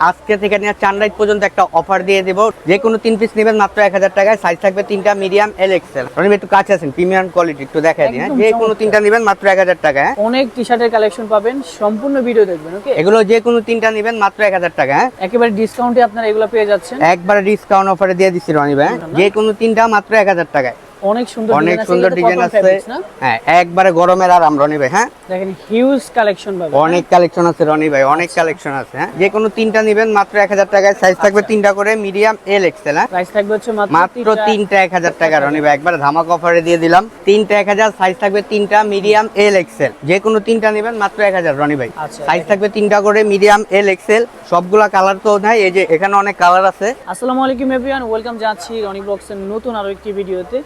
আজকে থেকে নিয়ে চান্ডাইট পর্যন্ত একটা অফার দিয়ে দেবো যে কোনো তিন পিস নেবেন মাত্র এক হাজার টাকায় সাইজ থাকবে তিনটা মিডিয়াম এল এক্সেল রনিম একটু কাছে আছেন প্রিমিয়াম কোয়ালিটি একটু দেখাই দিন হ্যাঁ? যে কোনো তিনটা নেবেন মাত্র এক হাজার টাকা হ্যাঁ? অনেক টি শার্টের কালেকশন পাবেন সম্পূর্ণ ভিডিও দেখবেন ওকে এগুলো যে কোনো তিনটা নেবেন মাত্র এক হাজার টাকা হ্যাঁ? একেবারে ডিসকাউন্টে আপনারা এগুলো পেয়ে যাচ্ছেন একবারে ডিসকাউন্ট অফারে দিয়ে দিচ্ছি রনি ভাই? যে কোনো তিনটা মাত্র এক হাজার টাকায় অনেক সুন্দর অনেক সুন্দর ডিজাইন আছে। হ্যাঁ একবারে গরমের আরাম রনি ভাই হ্যাঁ? দেখেন হিউজ কালেকশন পাবেন অনেক কালেকশন আছে রনি ভাই অনেক কালেকশন আছে হ্যাঁ? যে কোনো তিনটা নেবেন মাত্র এক হাজার টাকায় সাইজ থাকবে তিনটা করে মিডিয়াম এল এক্সেল হ্যাঁ? প্রাইস থাকবে হচ্ছে মাত্র তিনটা- তিনটা এক হাজার টাকা রনি ভাই একবার ধামাক অফারে দিয়ে দিলাম। তিনটা এক হাজার সাইজ থাকবে তিনটা মিডিয়াম এল এক্সেল যে কোনো তিনটা নেবেন মাত্র এক হাজার রনি ভাই। আচ্ছা, সাইজ থাকবে তিনটা করে মিডিয়াম এল এক্সেল সবগুলা কালার তো নাই এই যে এখানে অনেক কালার আছে। আসসালামু আলাইকুম এভরিওয়ান ওয়েলকাম জানাচ্ছি রনি ব্লগসের নতুন আরও একটি ভিডিওতে।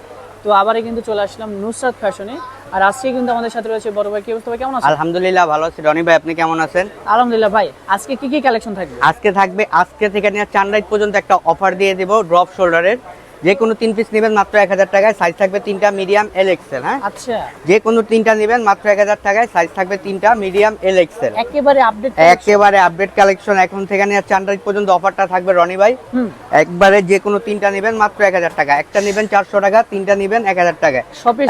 তো আবারই কিন্তু চলে আসলাম নুসরাত ফ্যাশনে। আর আজকে কিন্তু আমাদের সাথে রয়েছে বড় ভাই। কি অবস্থা কেমন আছেন? আলহামদুলিল্লাহ ভালো আছি। রনি ভাই আপনি কেমন আছেন? আলহামদুলিল্লাহ ভাই আজকে কি কি কালেকশন থাকবে? আজকে থাকবে আজকে থেকে নিয়ে চান্ডাইট পর্যন্ত একটা অফার দিয়ে দেব ড্রপ শোল্ডারের যে কোনো তিন পিস নেবেন মাত্র এক হাজার টাকায়। সাইজ থাকবে তিনটা মিডিয়াম এল এক্সেল হ্যাঁ? আচ্ছা। যে কোনো তিনটা নেবেন মাত্র এক হাজার টাকায়। সাইজ থাকবে তিনটা মিডিয়াম এল এক্সেল একেবারে আপডেট একেবারে আপডেট কালেকশন এখন থেকে নিয়ে পর্যন্ত অফারটা থাকবে রনি ভাই। হুম। একবারে যে কোনো তিনটা নেবেন মাত্র এক হাজার টাকা। একটা নেবেন চারশো টাকা তিনটা নেবেন এক হাজার টাকায়।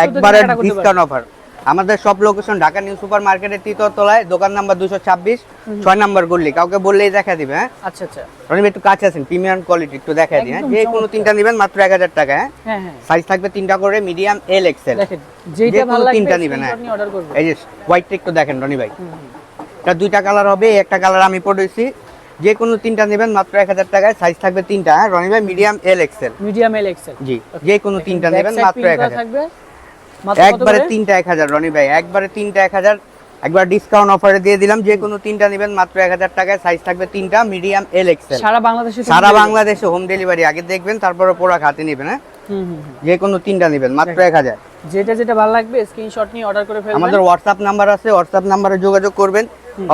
একবারে ডিসকাউন্ট অফার আমাদের সব লোকেশন ঢাকা নিউ সুপার মার্কেটের তৃতীয় তলায় দোকান নাম্বার দুশো ছাব্বিশ ছয় নাম্বার গল্লি কাউকে বললেই দেখা দিবে হ্যাঁ? আচ্ছা আচ্ছা। রনিম একটু কাছে আছেন প্রিমিয়াম কোয়ালিটি একটু দেখা দিন হ্যাঁ? যে কোনো তিনটা নেবেন মাত্র এক হাজার টাকা হ্যাঁ? হ্যাঁ হ্যাঁ। সাইজ থাকবে তিনটা করে মিডিয়াম এল এক্সেল যেটা ভালো লাগবে তিনটা নিবেন, হ্যাঁ। এই যে হোয়াইটটা একটু দেখেন রনি ভাই। এটা দুইটা কালার হবে একটা কালার আমি পড়েছি যে কোনো তিনটা নেবেন মাত্র এক হাজার টাকায় সাইজ থাকবে তিনটা হ্যাঁ? রনি ভাই medium L XL medium L XL জি যে কোনো তিনটা নেবেন মাত্র এক হাজার। একবারে তিনটা এক হাজার রনি ভাই একবারে তিনটা এক হাজার। একবার ডিসকাউন্ট অফারে দিয়ে দিলাম যে কোনো তিনটা নেবেন মাত্র এক হাজার টাকায় সাইজ থাকবে তিনটা মিডিয়াম এল এক্সেল সারা বাংলাদেশে সারা বাংলাদেশে হোম ডেলিভারি আগে দেখবেন তারপরে পোড়া খাতে নেবেন হ্যাঁ। যে কোনো তিনটা নেবেন মাত্র এক হাজার। যেটা যেটা ভালো লাগবে স্ক্রিনশট নিয়ে অর্ডার করে ফেলবেন। আমাদের হোয়াটসঅ্যাপ নাম্বার আছে হোয়াটসঅ্যাপ নাম্বারে যোগাযোগ করবেন।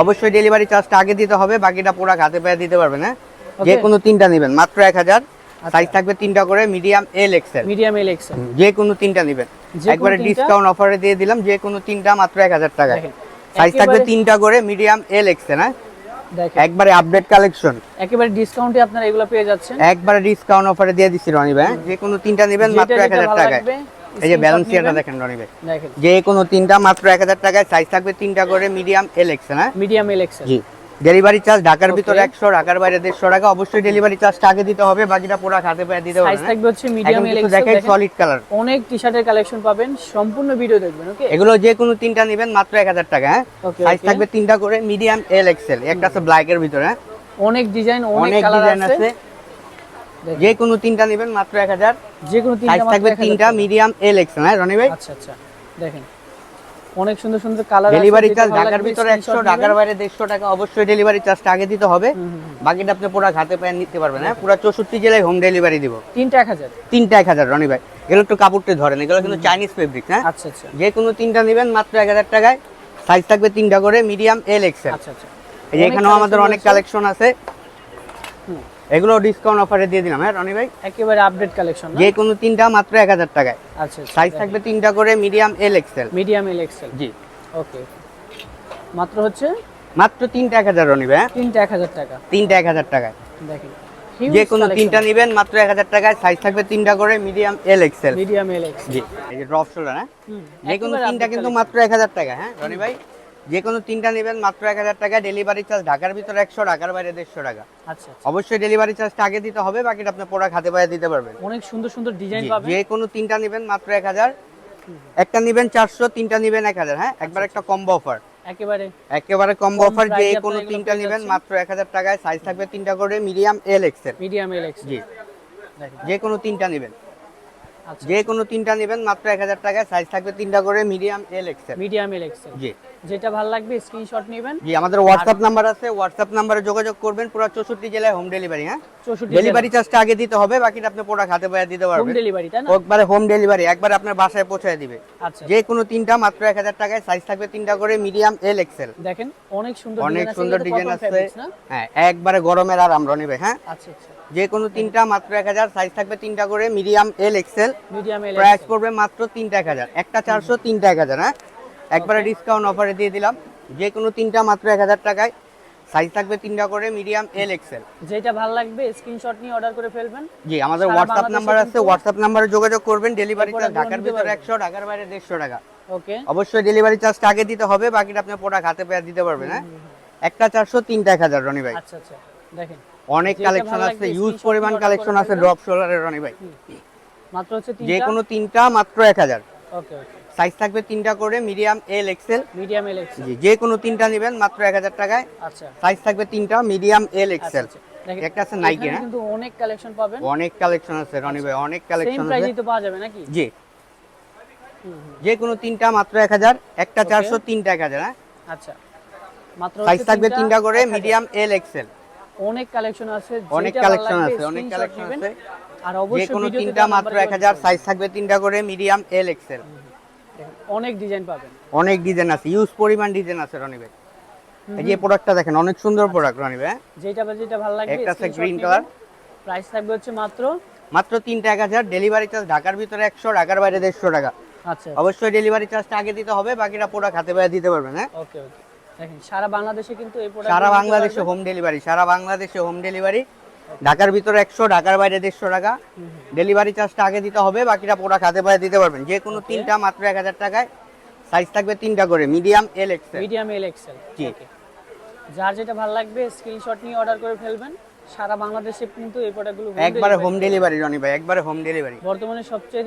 অবশ্যই ডেলিভারি চার্জটা আগে দিতে হবে বাকিটা পুরো হাতে পায়ে দিতে পারবেন হ্যাঁ? যে কোনো তিনটা নেবেন মাত্র এক হাজার। সাইজ থাকবে তিনটা করে medium L XL medium L XL যে কোনো তিনটা নেবেন। একবারে ডিসকাউন্ট অফারে দিয়ে দিলাম যে কোনো তিনটা মাত্র এক হাজার টাকা সাইজ থাকবে তিনটা করে মিডিয়াম এল এক্সেল হ্যাঁ? একবারে আপডেট কালেকশন একেবারে ডিসকাউন্টে আপনারা এগুলো পেয়ে যাচ্ছেন। একবারে ডিসকাউন্ট অফারে দিয়ে দিচ্ছি রনি ভাই হ্যাঁ? যে কোনো তিনটা নেবেন মাত্র এক যেটা হাজার ভালো টাকায়। এই যে ব্যালেন্সিয়াটা দেখেন রনি ভাই যে কোনো তিনটা মাত্র এক হাজার টাকায় সাইজ থাকবে তিনটা করে মিডিয়াম এল এক্সেল হ্যাঁ? মিডিয়াম এল এক্সেল জি। ডেলিভারি চার্জ ঢাকার. ভিতরে একশো ঢাকার বাইরে দেড়শো টাকা। অবশ্যই ডেলিভারি চার্জটা আগে দিতে হবে বাকিটা পুরো খাতে পায়ে দিতে হবে সাইজ থাকবে হচ্ছে মিডিয়াম এল এক্সেল দেখাই সলিড কালার অনেক টি শার্টের কালেকশন পাবেন সম্পূর্ণ ভিডিও দেখবেন ওকে এগুলো যে কোনো তিনটা নেবেন মাত্র এক হাজার টাকা হ্যাঁ? সাইজ থাকবে তিনটা করে মিডিয়াম এল এক্সেল একটা আছে ব্ল্যাক এর ভিতরে হ্যাঁ? অনেক ডিজাইন অনেক কালার আছে। যে কোনো তিনটা নেবেন মাত্র এক হাজার। যে কোনো তিনটা সাইজ থাকবে তিনটা মিডিয়াম এল এক্সেল হ্যাঁ রনি ভাই? আচ্ছা আচ্ছা। দেখেন অনেক সুন্দর সুন্দর কালার ডেলিভারি চার্জ ঢাকার ভিতরে একশো ঢাকার বাইরে দেড়শো টাকা অবশ্যই ডেলিভারি চার্জটা আগে দিতে হবে। বাকিটা আপনি পুরো খাতে পায়ে নিতে পারবেন হ্যাঁ? পুরো চৌষট্টি জেলায় হোম ডেলিভারি দিব। তিনটা এক হাজার। তিনটা এক হাজার রনি ভাই। এগুলো একটু কাপড়টি ধরেন এগুলো কিন্তু চাইনিজ ফেব্রিক হ্যাঁ? আচ্ছা আচ্ছা। যে কোনো তিনটা নেবেন মাত্র এক হাজার টাকায়। সাইজ থাকবে তিনটা করে মিডিয়াম এল এক্সেল আচ্ছা আচ্ছা। এই এখানেও আমাদের অনেক কালেকশন আছে। এগুলো ডিসকাউন্ট অফারে দিয়ে দিলাম হ্যাঁ রনি ভাই? একেবারে আপডেট কালেকশন যে কোনো তিনটা মাত্র এক হাজার টাকায়। আচ্ছা সাইজ থাকবে তিনটা করে medium L XL medium L XL জি। ওকে মাত্র হচ্ছে? মাত্র তিনটা এক হাজার রনি ভাই হ্যাঁ? তিনটা এক হাজার টাকা। তিনটা এক হাজার টাকায়। দেখেন। যে কোনো তিনটা নেবেন মাত্র এক হাজার টাকায়। সাইজ থাকবে তিনটা করে medium L XL medium L XL জি। এই যে ড্রপ শোল্ডার হ্যাঁ? যে কোনো তিনটা কিন্তু মাত্র এক হাজার টাকা হ্যাঁ রনি ভাই? যে কোনো তিনটা নেবেন মাত্র এক হাজার টাকা। ডেলিভারি চার্জ ঢাকার ভিতরে একশো ঢাকার বাইরে দেড়শো টাকা। আচ্ছা আচ্ছা। অবশ্যই ডেলিভারি চার্জটা আগে দিতে হবে বাকিটা আপনি পোড়া খাতে পায়ে দিতে পারবেন। অনেক সুন্দর সুন্দর ডিজাইন পাবেন। যে কোনো তিনটা নেবেন মাত্র এক হাজার। একটা নেবেন চারশো তিনটা নেবেন এক হাজার হ্যাঁ? একবার একটা কম্বো অফার একেবারে একেবারে কম্বো কম অফার যে কোনো তিনটা নেবেন মাত্র এক হাজার টাকায়। সাইজ থাকবে তিনটা করে medium L XL medium L XL জি। যে কোনো তিনটা নেবেন। আচ্ছা যে কোনো তিনটা নেবেন মাত্র এক হাজার টাকায় সাইজ থাকবে তিনটা করে medium L XL medium L XL জি। যেটা ভালো লাগবে স্ক্রিনশট নেবেন। জি আমাদের হোয়াটসঅ্যাপ নাম্বার আছে হোয়াটসঅ্যাপ নাম্বারে যোগাযোগ করবেন পুরো চৌষট্টি জেলায় হোম ডেলিভারি হ্যাঁ? চৌষট্টি ডেলিভারি চার্জটা আগে দিতে হবে বাকিটা আপনি পুরো খাতে পায়ে দিতে পারবেন। হোম ডেলিভারি তাই না? একবারে হোম ডেলিভারি একবার আপনার বাসায় পৌঁছে দিবে। আচ্ছা। যে কোনো তিনটা মাত্র এক হাজার টাকায় সাইজ থাকবে তিনটা করে মিডিয়াম এল এক্সেল দেখেন অনেক সুন্দর অনেক সুন্দর ডিজাইন আছে। হ্যাঁ একবারে গরমের আর আমরা ভাই হ্যাঁ? আচ্ছা আচ্ছা। যে কোনো তিনটা মাত্র এক হাজার সাইজ থাকবে তিনটা করে medium L XL medium L price পড়বে মাত্র তিনটা এক হাজার। একটা চারশো তিনটা এক হাজার হ্যাঁ? একবারে ডিসকাউন্ট অফারে দিয়ে দিলাম। যে কোনো তিনটা মাত্র এক হাজার টাকায় সাইজ থাকবে তিনটা করে মিডিয়াম এল এক্সেল যেটা ভালো লাগবে স্ক্রিনশট নিয়ে অর্ডার করে ফেলবেন। জি আমাদের হোয়াটসঅ্যাপ নাম্বার আছে হোয়াটসঅ্যাপ নাম্বারে যোগাযোগ করবেন। ডেলিভারি চার্জ ঢাকার ভিতরে একশো ঢাকার বাইরে দেড়শো টাকা। ওকে অবশ্যই ডেলিভারি চার্জটা আগে দিতে হবে বাকিটা আপনি প্রোডাক্ট হাতে পেয়ে দিতে পারবেন হ্যাঁ? একটা চারশো তিনটা এক হাজার রনি ভাই। আচ্ছা আচ্ছা। দেখেন। অনেক কালেকশন আছে ইউজ পরিমাণ কালেকশন আছে ড্রপ শোল্ডারের রনি ভাই। মাত্র হচ্ছে যে তিনটা? কোনো তিনটা মাত্র এক হাজার। ওকে ওকে। সাইজ থাকবে তিনটা করে medium L XL medium L X জি যে কোনো তিনটা নেবেন মাত্র এক হাজার টাকায়। আচ্ছা। সাইজ থাকবে তিনটা মিডিয়াম এল এক্সেল। একটা আছে নাইকি হ্যাঁ? কিন্তু অনেক কালেকশন পাবেন। অনেক কালেকশন আছে রনি ভাই অনেক কালেকশন আছে। সেম প্রাইসেই তো পাওয়া যাবে নাকি? জি। যে কোনো তিনটা মাত্র এক হাজার। একটা Okay. চারশো তিনটা এক হাজার হ্যাঁ? আচ্ছা। মাত্র সাইজ থাকবে তিনটা? করে মিডিয়াম এল এক্সেল অনেক কালেকশন আছে অনেক কালেকশন আছে অনেক কালেকশন আছে। আর যে অবশ্যই কোনো তিনটা মাত্র নাম্বারে এক হাজার যোগাযোগ সাইজ থাকবে তিনটা করে মিডিয়াম এল এক্সেল। অনেক ডিজাইন পাবেন। অনেক ডিজাইন আছে ইউজ পরিমাণ ডিজাইন আছে রনি ভাই। এই যে প্রোডাক্টটা দেখেন অনেক সুন্দর প্রোডাক্ট রনি ভাই হ্যাঁ? যেটা যেটা ভালো লাগবে একটা আছে green color। প্রাইস থাকবে হচ্ছে মাত্র? মাত্র তিনটা এক হাজার ডেলিভারি চার্জ ঢাকার ভিতরে একশো ঢাকার বাইরে দেড়শো টাকা। আচ্ছা অবশ্যই ডেলিভারি চার্জটা আগে দিতে হবে বাকিটা প্রোডাক্ট হাতে পেয়ে দিতে পারবেন হ্যাঁ? ওকে ওকে দেখেন সারা বাংলাদেশে কিন্তু এই প্রোডাক্ট সারা বাংলাদেশে হোম ডেলিভারি সারা বাংলাদেশে হোম ডেলিভারি ঢাকার ভিতরে একশো ঢাকার বাইরে দেড়শো টাকা। ডেলিভারি চার্জটা আগে দিতে হবে বাকিটা প্রোডাক্ট হাতে পায়ে দিতে পারবেন। যে কোনো তিনটা মাত্র এক হাজার টাকায়। সাইজ থাকবে তিনটা করে medium L XL medium L XL জি। যার যেটা ভালো লাগবে স্ক্রিনশট নিয়ে অর্ডার করে ফেলবেন। সারা বাংলাদেশে কিন্তু এই প্রোডাক্টগুলো একবারে হোম ডেলিভারি রনি ভাই একবারে হোম ডেলিভারি বর্তমানে সবচেয়ে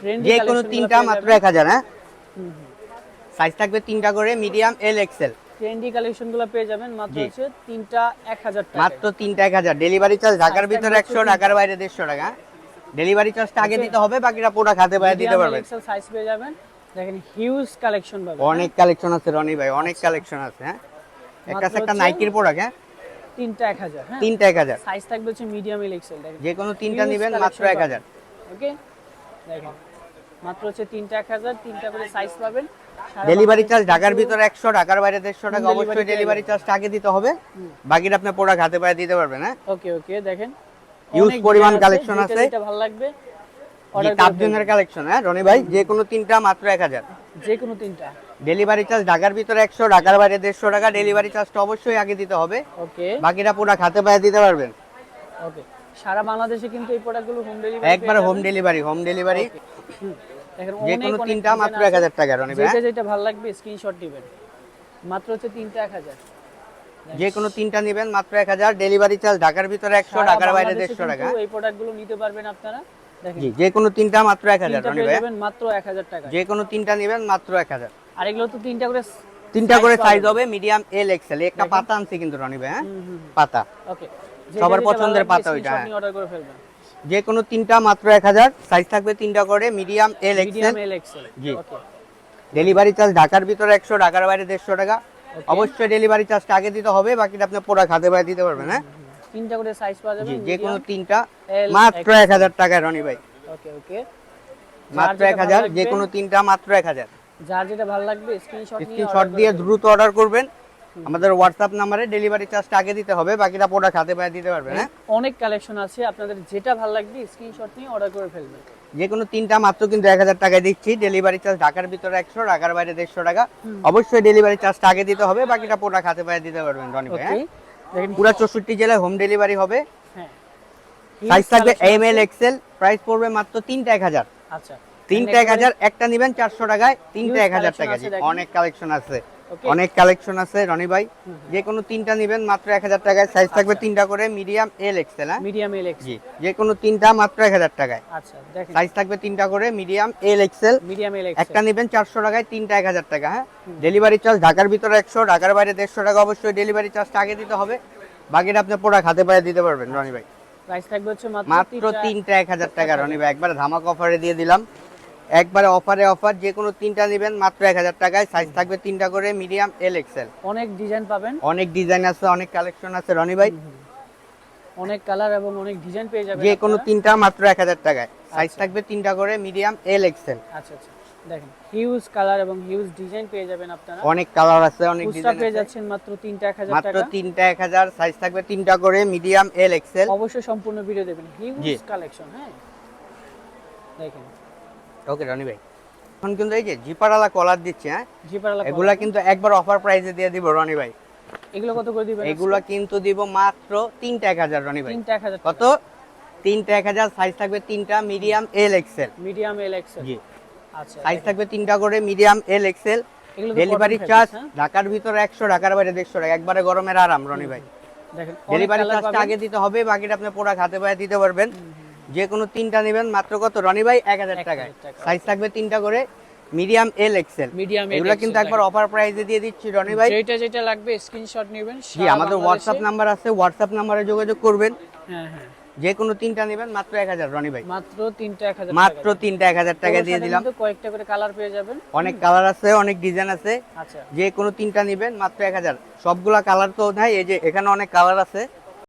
ট্রেন্ডি যে কোনো তিনটা মাত্র এক হাজার হ্যাঁ? সাইজ থাকবে তিনটা করে মিডিয়াম এল এক্সেল ট্রেন্ডি কালেকশনগুলো পেয়ে যাবেন মাত্র হচ্ছে তিনটা এক হাজার টাকা মাত্র তিনটা এক হাজার। ডেলিভারি চার্জ ঢাকার Size ভিতরে একশো ঢাকার বাইরে দেড়শো টাকা। ডেলিভারি চার্জটা আগে দিতে হবে বাকিটা প্রোডাক্ট হাতে পায়ে দিতে পারবেন। এক্সেল সাইজ পেয়ে যাবেন। দেখেন হিউজ কালেকশন পাবেন অনেক কালেকশন আছে রনি ভাই অনেক কালেকশন আছে হ্যাঁ? একটা একটা নাইকির প্রোডাক্ট হ্যাঁ? তিনটা এক হাজার হ্যাঁ? তিনটা এক হাজার। সাইজ থাকবে হচ্ছে মিডিয়াম এল এক্সেল দেখেন। যে কোনো তিনটা নেবেন মাত্র এক হাজার। ওকে দেখেন। মাত্র হচ্ছে তিনটা এক হাজার তিনটা করে সাইজ পাবেন। ডেলিভারি চার্জ ঢাকার ভিতরে একশো ঢাকার বাইরে দেড়শো টাকা। অবশ্যই ডেলিভারি। চার্জটা আগে দিতে হবে। বাকিটা আপনি প্রোডাক্ট হাতে পায়ে দিতে পারবেন হ্যাঁ? ওকে ওকে দেখেন। অনেক পরিমাণ যেটা আছে। যেটা ভালো লাগবে। তাপজনের কালেকশন হ্যাঁ রনি ভাই? যে কোনো তিনটা মাত্র এক হাজার। যে কোনো তিনটা। ডেলিভারি চার্জ ঢাকার ভিতরে একশো ঢাকার বাইরে দেড়শো টাকা। ডেলিভারি চার্জটা অবশ্যই আগে দিতে হবে। ওকে। বাকিটা প্রোডাক্ট হাতে পায়ে দিতে পারবেন। ওকে। সারা বাংলাদেশে কিন্তু এই প্রোডাক্টগুলো হোম ডেলিভারি একবারে হোম ডেলিভারি হোম ডেলিভারি যে কোনো তিনটা মাত্র আছে। এক হাজার টাকা রনি ভাই যেটা? যেটা ভালো লাগবে স্ক্রিনশট দিবেন। মাত্র হচ্ছে তিনটা এক হাজার। যে কোনো তিনটা নেবেন মাত্র এক হাজার। ডেলিভারি চার্জ ঢাকার ভিতরে একশো সারা ঢাকার বাইরে বাংলাদেশে দেড়শো টাকা। কিন্তু এই প্রোডাক্টগুলো নিতে পারবেন আপনারা। দেখেন। জি যে কোনো তিনটা মাত্র এক হাজার তিনটা রনি ভাই যাবেন মাত্র এক হাজার টাকা। যে কোনো তিনটা নেবেন মাত্র এক হাজার। আর এগুলো তো তিনটা করে তিনটা করে সাইজ হবে মিডিয়াম এল এক্সেল একটা পাতা আনছি কিন্তু রনি ভাই হ্যাঁ পাতা। ওকে সবার পছন্দের পাতা ওইটা, হ্যাঁ। অর্ডার করে ফেলবেন। যে কোনো তিনটা মাত্র এক হাজার সাইজ থাকবে তিনটা করে মিডিয়াম এল এক্সেল এল জি। ডেলিভারি চার্জ ঢাকার ভিতরে একশো ঢাকার বাইরে দেড়শো টাকা। অবশ্যই ডেলিভারি চার্জটা আগে দিতে হবে বাকিটা আপনি প্রোডাক্ট হাতে পায়ে দিতে পারবেন হ্যাঁ? তিনটা করে সাইজ পাওয়া যাবে যে কোনো তিনটা মাত্র এক হাজার টাকায় রনি ভাই। ওকে ওকে মাত্র এক হাজার যে কোনো তিনটা মাত্র এক হাজার। যার যেটা ভালো লাগবে স্ক্রিনশট নিয়ে স্ক্রিনশট দিয়ে দ্রুত অর্ডার করবেন। আমাদের হোয়াটসঅ্যাপ নাম্বারে ডেলিভারি চার্জটা আগে দিতে হবে বাকিটা প্রোডাক্ট হাতে পায়ে দিতে পারবেন হ্যাঁ? অনেক কালেকশন আছে আপনাদের যেটা ভালো লাগবে স্ক্রিনশট নিয়ে অর্ডার করে ফেলবেন। যে কোনো তিনটা মাত্র কিন্তু এক হাজার টাকায় দিচ্ছি ডেলিভারি চার্জ ঢাকার ভিতরে একশো ঢাকার বাইরে দেড়শো টাকা। অবশ্যই ডেলিভারি চার্জটা আগে দিতে হবে বাকিটা প্রোডাক্ট হাতে পায়ে দিতে পারবেন রনি ভাই হ্যাঁ? পুরো চৌষট্টি জেলায় হোম ডেলিভারি হবে। হ্যাঁ। সাইজ থাকবে এম এল। এক্সেল প্রাইস পড়বে মাত্র তিনটা এক হাজার। আচ্ছা। তিনটা এক হাজার একটা নিবেন চারশো টাকায় তিনটা এক হাজার টাকা। অনেক কালেকশন আছে. অনেক কালেকশন আছে রনি ভাই। যে কোনো তিনটা নিবেন মাত্র এক হাজার টাকায়। সাইজ থাকবে আচ্ছা। তিনটা করে মিডিয়াম এল এক্সেল হ্যাঁ? মিডিয়াম এল এক্স জি যে কোনো তিনটা মাত্র এক হাজার টাকায়। আচ্ছা দেখেন। সাইজ থাকবে তিনটা করে medium L XL medium L একটা নিবেন চারশো টাকায় তিনটা এক হাজার টাকা হ্যাঁ? ডেলিভারি চার্জ ঢাকার ভিতরে একশো ঢাকার বাইরে দেড়শো টাকা অবশ্যই ডেলিভারি চার্জটা আগে দিতে হবে। বাকিটা আপনি প্রোডাক্ট হাতে পায়ে দিতে পারবেন রনি ভাই। প্রাইস থাকবে হচ্ছে মাত্র মাত্র তিনটা- তিনটা এক হাজার টাকা রনি ভাই। একবার ধামাক অফারে দিয়ে দিলাম। একবারে অফারে অফার যে কোনো তিনটা নেবেন মাত্র এক হাজার টাকায়। সাইজ থাকবে তিনটা করে মিডিয়াম এল এক্সেল অনেক ডিজাইন পাবেন। অনেক ডিজাইন আছে অনেক কালেকশন আছে রনি ভাই। অনেক কালার এবং অনেক ডিজাইন পেয়ে যাবেন যে কোনো তিনটা মাত্র এক হাজার টাকায়। সাইজ থাকবে তিনটা করে মিডিয়াম এল এক্সেল আচ্ছা আচ্ছা। দেখেন হিউজ কালার এবং হিউজ ডিজাইন পেয়ে যাবেন আপনারা। অনেক কালার আছে অনেক ডিজাইন পেয়ে যাচ্ছেন মাত্র তিনটা এক হাজার মাত্র টাকা। তিনটা এক হাজার সাইজ থাকবে তিনটা করে মিডিয়াম এল এক্সেল অবশ্যই সম্পূর্ণ ভিডিও দেবেন। হিউজ কালেকশন হ্যাঁ। দেখেন ওকে রনি ভাই। এখন কিন্তু এই যে জিপারালা কলার দিচ্ছে হ্যাঁ? জিপারালা এগুলা কিন্তু একবার অফার প্রাইসে দিয়ে দিব রনি ভাই। এগুলো কত করে দিবেন এগুলো কিন্তু দিব মাত্র তিনটা এক হাজার রনি ভাই। তিনটা এক হাজার কত? তিনটা এক হাজার সাইজ থাকবে তিনটা medium L XL medium L XL জি। আচ্ছা সাইজ থাকবে তিনটা করে medium L XL delivery charge? ঢাকার ভিতরে একশো ঢাকার বাইরে দেড়শো টাকা। একবারে গরমের আরাম রনি ভাই। দেখেন ডেলিভারি চার্জটা আগে দিতে হবে বাকিটা আপনি পুরো খাতে পায়ে দিতে পারবেন। যে কোনো তিনটা নেবেন মাত্র কত? রনি ভাই এক হাজার টাকায়। সাইজ থাকবে তিনটা করে মিডিয়াম এল এক্সেল মিডিয়াম এগুলো কিন্তু একবার অফার প্রাইসে দিয়ে দিচ্ছি রনি ভাই। যেটা যেটা লাগবে স্ক্রিনশট নেবেন জি আমাদের হোয়াটসঅ্যাপ নাম্বার আছে হোয়াটসঅ্যাপ নাম্বারে যোগাযোগ করবেন। হ্যাঁ হ্যাঁ। যে কোনো তিনটা নেবেন মাত্র এক হাজার রনি ভাই। মাত্র তিনটা এক হাজার মাত্র তিনটা এক হাজার টাকা দিয়ে দিলাম। কয়েকটা করে কালার পেয়ে যাবেন। অনেক কালার আছে অনেক ডিজাইন আছে। আচ্ছা। যে কোনো তিনটা নেবেন মাত্র এক হাজার। সবগুলা কালার তো নাই এই যে এখানে অনেক কালার আছে।